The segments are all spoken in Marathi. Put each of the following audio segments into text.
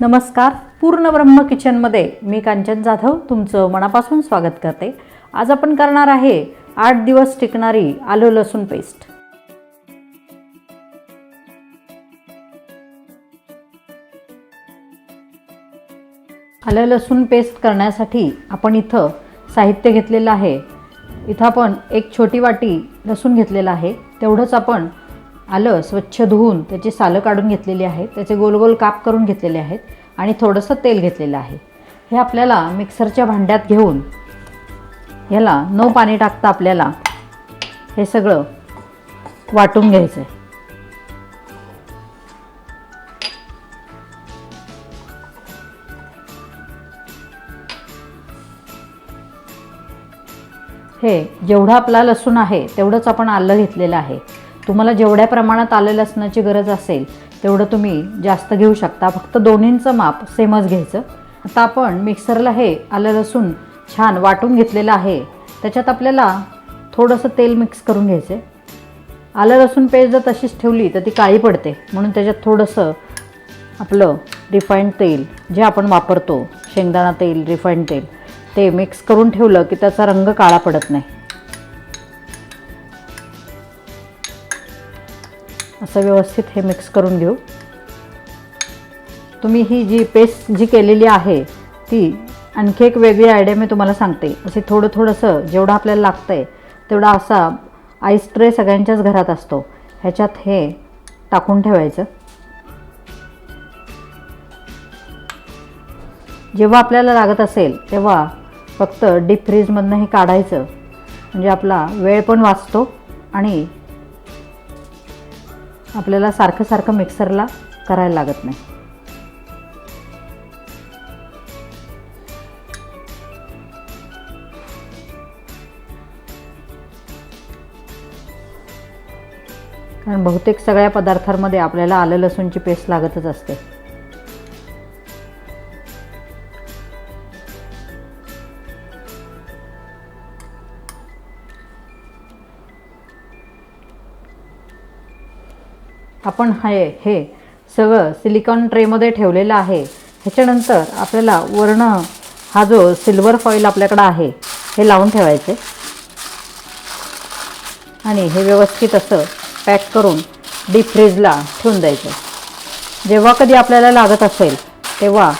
नमस्कार. पूर्ण ब्रह्म किचनमध्ये मी कांचन जाधव तुमचं मनापासून स्वागत करते. आज आपण करणार आहे आठ दिवस टिकणारी आलं लसूण पेस्ट. आलं लसूण पेस्ट करण्यासाठी आपण इथं साहित्य घेतलेलं आहे. इथं आपण एक छोटी वाटी लसूण घेतलेला आहे. तेवढंच आपण आलं स्वच्छ धुवून त्याची सालं काढून घेतलेली आहेत त्याचे गोल गोल काप करून घेतलेले आहेत आणि थोडंसं तेल घेतलेलं आहे. हे आपल्याला मिक्सरच्या भांड्यात घेऊन ह्याला न पाणी टाकता आपल्याला हे सगळं वाटून घ्यायचं आहे हे जेवढं आपला लसूण आहे तेवढंच आपण आलं घेतलेलं आहे. तुम्हाला जेवढ्या प्रमाणात आलं लसणाची गरज असेल तेवढं तुम्ही जास्त घेऊ शकता. फक्त दोन्हींचं माप सेमच घ्यायचं. आता आपण मिक्सरला हे आलं लसूण छान वाटून घेतलेलं आहे. त्याच्यात आपल्याला थोडंसं तेल मिक्स करून घ्यायचं आहे. आलं लसूण पेस्ट जर तशीच ठेवली तर ती काळी पडते. म्हणून त्याच्यात थोडंसं आपलं रिफाईंड तेल जे आपण वापरतो शेंगदाणा तेल रिफाईंड तेल ते मिक्स करून ठेवलं की त्याचा रंग काळा पडत नाही. असं व्यवस्थित हे मिक्स करून घेऊ. तुम्ही ही जी पेस्ट जी केलेली आहे ती आणखी एक वेगळी आयडिया मी तुम्हाला सांगते. असे थोडं थोडंसं जेवढं आपल्याला लागतं आहे तेवढा असा आईस ट्रे सगळ्यांच्याच घरात असतो. ह्याच्यात हे टाकून ठेवायचं. जेव्हा आपल्याला लागत असेल तेव्हा फक्त डीप फ्रीजमधनं हे काढायचं. म्हणजे आपला वेळ पण वाचतो आणि आपल्याला सारखं सारखं मिक्सरला करायला लागत नाही. कारण बहुतेक सगळ्या पदार्थांमध्ये आपल्याला आलं लसूणची पेस्ट लागतच असते. आपण हे हे सगळं सिलिकॉन ट्रेमध्ये ठेवलेलं आहे. ह्याच्यानंतर आपल्याला वर्ण हा जो सिल्वर फॉईल आपल्याकडं आहे हे लावून ठेवायचे. आणि हे व्यवस्थित असं पॅक करून डीप फ्रीजला ठेवून द्यायचं. जेव्हा कधी आपल्याला लागत असेल तेव्हा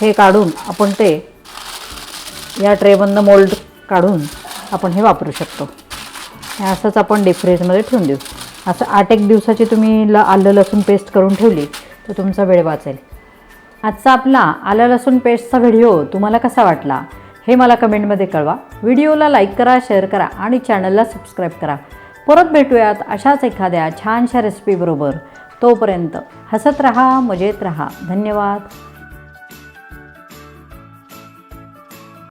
हे काढून आपण ते या ट्रेमधनं मोल्ड काढून आपण हे वापरू शकतो. हे असंच आपण डीप फ्रीजमध्ये ठेवून देऊ. असं आठ एक दिवसाची तुम्ही ल आलं लसूण पेस्ट करून ठेवली तर तुमचा वेळ वाचेल. आजचा आपला आलं लसूण पेस्टचा व्हिडिओ तुम्हाला कसा वाटला हे मला कमेंटमध्ये कळवा. व्हिडिओला लाईक करा शेअर करा आणि चॅनलला सबस्क्राईब करा. परत भेटूयात अशाच एखाद्या छानशा रेसिपीबरोबर तोपर्यंत हसत रहा मजेत रहा. धन्यवाद.